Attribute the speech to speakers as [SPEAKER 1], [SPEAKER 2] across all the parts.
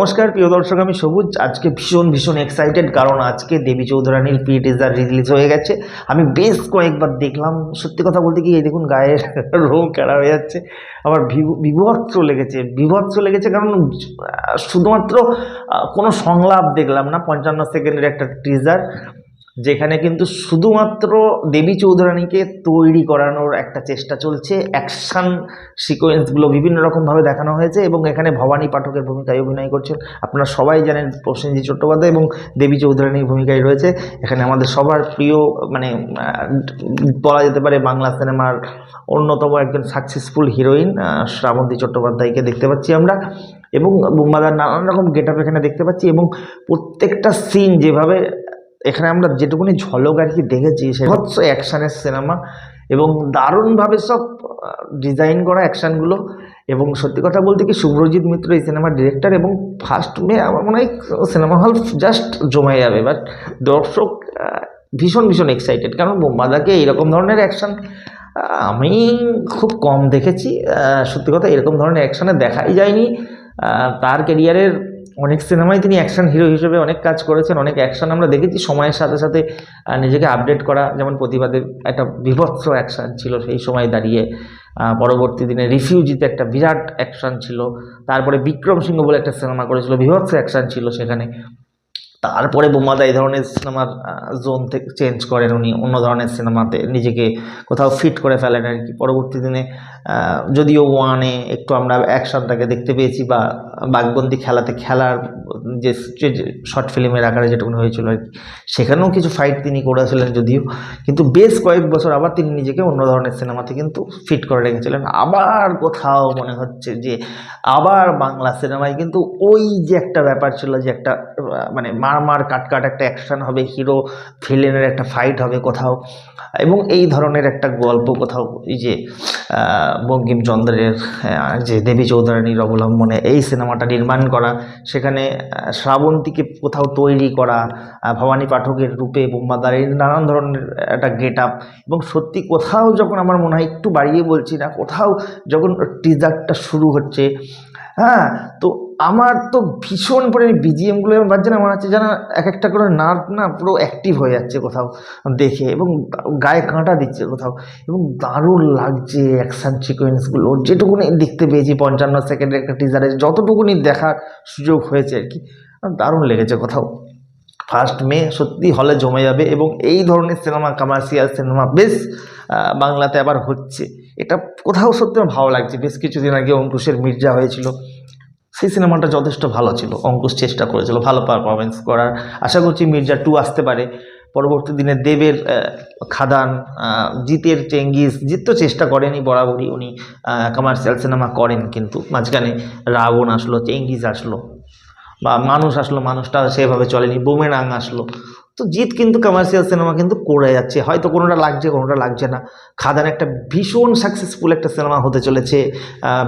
[SPEAKER 1] নমস্কার, প্রিয় দর্শক, আমি সবুজ। আজকে ভীষণ ভীষণ এক্সাইটেড কারণ আজকে দেবী চৌধুরানীর প্রি টিজার রিলিজ হয়ে গেছে। আমি বেশ কয়েকবার দেখলাম। সত্যি কথা বলতে কি, এই দেখুন, গায়ের রোগ কেড়া হয়ে যাচ্ছে। বিভ- বিভৎস লেগেছে। বিভৎস লেগেছে কারণ শুধুমাত্র কোনো সংলাপ দেখলাম না, পঞ্চান্ন সেকেন্ডের একটা টিজার যেখানে কিন্তু শুধুমাত্র দেবী চৌধুরানীকে তৈরি করানোর একটা চেষ্টা চলছে। অ্যাকশান সিকোয়েন্সগুলো বিভিন্ন রকমভাবে দেখানো হয়েছে এবং এখানে ভবানী পাঠকের ভূমিকায় অভিনয় করছেন। আপনারা সবাই জানেন প্রসেনজিৎ চট্টোপাধ্যায় এবং দেবী চৌধুরানীর ভূমিকায় রয়েছে। এখানে আমাদের সবার প্রিয় মানে বলা যেতে পারে বাংলা সিনেমার অন্যতম একজন সাকসেসফুল হিরোইন শ্রাবন্তী চট্টোপাধ্যায়কে দেখতে পাচ্ছি আমরা এবং বুম্বাদার নানান রকম গেট এখানে দেখতে পাচ্ছি এবং প্রত্যেকটা সিন যেভাবে এখানে আমরা যেটুকুনি ঝলক আর কি দেখেছি সে হচ্ছে অ্যাকশানের সিনেমা এবং দারুণভাবে সব ডিজাইন করা অ্যাকশানগুলো এবং সত্যি কথা বলতে কি শুভ্রজিৎ মিত্র এই সিনেমার ডিরেক্টর এবং ফার্স্ট মে আমার মনে হয় সিনেমা হল জাস্ট জমে যাবে বাট দর্শক ভীষণ ভীষণ এক্সাইটেড কারণ বোম্বাদাকে এইরকম ধরনের অ্যাকশান আমি খুব কম দেখেছি সত্যি কথা এরকম ধরনের অ্যাকশানে দেখাই যায়নি তার ক্যারিয়ারের অনেক সিনেমায় তিনি অ্যাকশন হিরো হিসেবে অনেক কাজ করেছেন, অনেক অ্যাকশন আমরা দেখেছি। সময়ের সাথে সাথে নিজেকে আপডেট করা, যেমন প্রতিবাদের একটা বিভৎস অ্যাকশন ছিল সেই সময় দাঁড়িয়ে পরবর্তী দিনে রিফিউজিতে একটা বিরাট অ্যাকশন ছিল। তারপরে বিক্রম সিংহ বলে একটা সিনেমা করেছিল, বিভৎস অ্যাকশন ছিল সেখানে। তারপরে বোমাদা এই ধরনের সিনেমার জোন থেকে চেঞ্জ করেন উনি, অন্য ধরনের সিনেমাতে নিজেকে কোথাও ফিট করে ফেলেন আর কি। পরবর্তী দিনে যদিও ওয়ানে একটু আমরা অ্যাকশনটাকে দেখতে পেয়েছি বা বাঘবন্দি খেলাতে খেলার যে শর্ট ফিল্মের আকারে যেটুকুনি হয়েছিল আর কি, সেখানেও কিছু ফাইট তিনি করেছিলেন যদিও, কিন্তু বেশ কয়েক বছর আবার তিনি নিজেকে অন্য ধরনের সিনেমাতে কিন্তু ফিট করে রেখেছিলেন। আবার কোথাও মনে হচ্ছে যে, আবার বাংলা সিনেমায় কিন্তু ওই যে একটা ব্যাপার ছিল যে একটা মানে মার মার কাট কাট একটা অ্যাকশন হবে হিরো ভিলেনের একটা ফাইট হবে কোথাও। এবং এই ধরনের একটা গল্প কোথাও, এই যে বঙ্কিমচন্দ্রের যে দেবী চৌধুরানীর অবলম্বনে এই সিনেমাটা নির্মাণ করা, সেখানে শ্রাবন্তীকে কোথাও তৈরি করা ভবানী পাঠকের রূপে, বোম্বাদার নানান ধরনের একটা গেট আপ এবং সত্যি কোথাও যখন আমার মনে হয় একটু বাড়িয়ে বলছি না, কোথাও যখন টিজারটা শুরু হচ্ছে হ্যাঁ তো আমার তো ভীষণ পরে বিজিএমগুলো বাজছে না মনে হচ্ছে যেন এক একটা করে নার্ভ না পুরো অ্যাক্টিভ হয়ে যাচ্ছে কোথাও দেখে এবং গায়ে কাঁটা দিচ্ছে কোথাও এবং দারুণ লাগছে অ্যাকশান সিকোয়েন্সগুলো যেটুকুনি দেখতে পেয়েছি, পঞ্চান্ন সেকেন্ডের একটা টিজারে যতটুকুনি দেখার সুযোগ হয়েছে আর কি দারুণ লেগেছে কোথাও। ফার্স্ট মে, সত্যি হলে জমে যাবে এবং এই ধরনের সিনেমা কমার্শিয়াল সিনেমা বেশ বাংলাতে আবার হচ্ছে। এটা কোথাও সত্যি ভালো লাগছে। বেশ কিছুদিন আগে অঙ্কুশের মির্জা হয়েছিল। সেই সিনেমাটা যথেষ্ট ভালো ছিল। অঙ্কুশ চেষ্টা করেছিল ভালো পারফরমেন্স করার। আশা করছি মির্জা টু আসতে পারে। পরবর্তী দিনে দেবের খাদান জিতের চেঙ্গিস জিত তো চেষ্টা করেনি বরাবরই উনি কমার্শিয়াল সিনেমা করেন কিন্তু মাঝখানে রাবণ আসলো, চেঙ্গিস আসলো বা মানুষ আসলো, মানুষটা সেভাবে চলেনি, বুমেরাং আসলো। তো জিৎ কিন্তু কমার্শিয়াল সিনেমা কিন্তু করে যাচ্ছে। হয়তো কোনোটা লাগছে কোনোটা লাগছে না। খাদান একটা ভীষণ সাকসেসফুল একটা সিনেমা হতে চলেছে।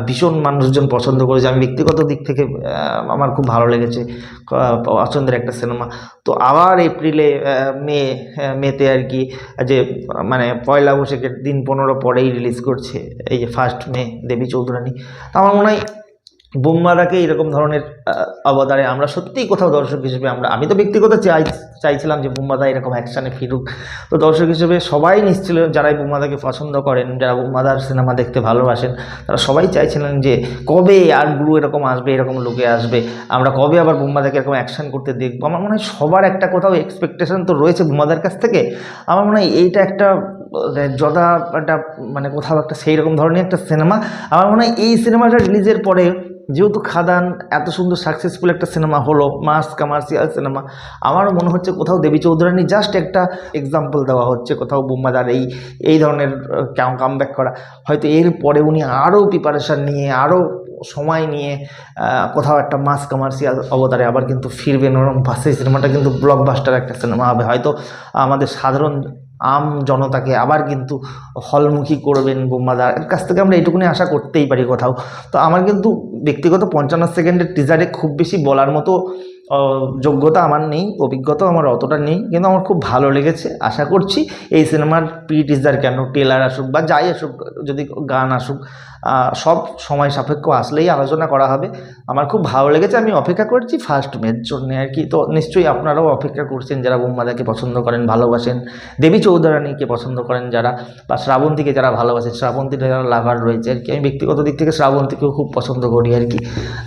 [SPEAKER 1] ভীষণ মানুষজন পছন্দ করেছে। আমি ব্যক্তিগত দিক থেকে আমার খুব ভালো লেগেছে পছন্দের একটা সিনেমা তো আবার এপ্রিলে মে মেতে আর কি, যে মানে পয়লা বৈশাখের দিন পনেরো পরেই রিলিজ করছে, এই যে ফার্স্ট মে, দেবী চৌধুরানী। তো আমার মনে হয় বোম্বাদাকে এরকম ধরনের অবতারে আমরা সত্যিই কোথাও দর্শক হিসেবে আমরা, আমি তো ব্যক্তিগত চাই, চাইছিলাম যে বুম্বাদা এরকম অ্যাকশানে ফিরুক। তো দর্শক হিসেবে সবাই নিশ্চিত যারাই বুম্বাদাকে পছন্দ করেন, যারা বুম্বাদার সিনেমা দেখতে ভালোবাসেন, তারা সবাই চাইছিলেন যে কবে আর গুরু এরকম আসবে, এরকম লোকে আসবে, আমরা কবে আবার বুম্বাদাকে এরকম অ্যাকশন করতে দেখব? আমার মনে হয় সবার একটা কোথাও এক্সপেকটেশন তো রয়েছে বুম্বাদার কাছ থেকে। আমার মনে হয় এইটা একটা যথা একটা মানে কোথাও একটা সেই রকম ধরনের একটা সিনেমা। আমার মনে হয় এই সিনেমাটা রিলিজের পরে যেহেতু খাদান এত সুন্দর সাকসেসফুল একটা সিনেমা হলো মাস কমার্শিয়াল সিনেমা আমারও মনে হচ্ছে কোথাও দেবী চৌধুরানী জাস্ট একটা এক্সাম্পল দেওয়া হচ্ছে, কোথাও বুম্বাদার এই এই ধরনের কাম ব্যাক করা। হয়তো এর পরে উনি আরও প্রিপারেশান নিয়ে, আরও সময় নিয়ে কোথাও একটা মাস কমার্শিয়াল অবতারে আবার কিন্তু ফিরবেন ওরকম ভাষে সিনেমাটা কিন্তু ব্লকবাস্টার একটা সিনেমা হবে। হয়তো আমাদের সাধারণ আম জনতাকে আবার কিন্তু হলমুখী করবেন বোম্বাদার। এর কাছ থেকে আমরা এইটুকুনি আশা করতেই পারি কোথাও। তো আমার কিন্তু ব্যক্তিগত পঞ্চান্ন সেকেন্ডের টিজারে খুব বেশি বলার মতো যোগ্যতা আমার নেই, অভিজ্ঞতাও আমার অতটা নেই, কিন্তু আমার খুব ভালো লেগেছে, আশা করছি এই সিনেমার প্রি টিজার কেন টেলার আসুক বা যাই আসুক, যদি গান আসুক সব সময় সাপেক্ষ আসলেই আলোচনা করা হবে। আমার খুব ভালো লেগেছে, আমি অপেক্ষা করছি ফার্স্ট মের জন্যে আর কি, তো নিশ্চয়ই আপনারাও অপেক্ষা করছেন যারা বোম্বাদাকে পছন্দ করেন, ভালোবাসেন, দেবী চৌধুরানীকে পছন্দ করেন যারা, বা শ্রাবন্তীকে যারা ভালোবাসেন শ্রাবন্তীর যারা লাভার রয়েছে আর কি, আমি ব্যক্তিগত দিক থেকে শ্রাবন্তীকেও খুব পছন্দ করি আর কি।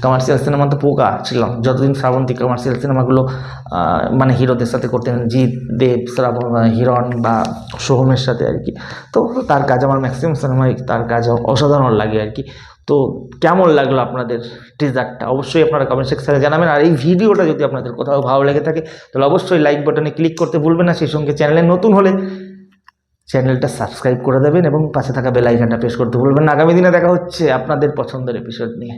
[SPEAKER 1] কমার্শিয়াল সিনেমা তো পোকা ছিলাম, যতদিন শ্রাবন্তী কমার্শিয়াল সিনেমাগুলো মানে হিরোদের সাথে করতেন জিৎ দেব শ্রাবণ আহ, হিরণ বা সোহমের সাথে আর কি। তো তার কাজ আমার ম্যাক্সিমাম সিনেমায় তার কাজ অসাধারণ লাগে আর কি। তো কেমন লাগল আপনাদের টিজারটা অবশ্যই আপনারা কমেন্ট সেকশনে জানাবেন। আর এই ভিডিওটা যদি আপনাদের কোথাও ভালো লেগে থাকে তাহলে অবশ্যই লাইক বাটনে ক্লিক করতে ভুলবেন না। সেই সঙ্গে চ্যানেলে নতুন হলে চ্যানেলটা সাবস্ক্রাইব করে দেবেন এবং পাশে থাকা বেল আইকনটা প্রেস করতে ভুলবেন না। আগামী দিনে দেখা হচ্ছে আপনাদের পছন্দের এপিসোড নিয়ে।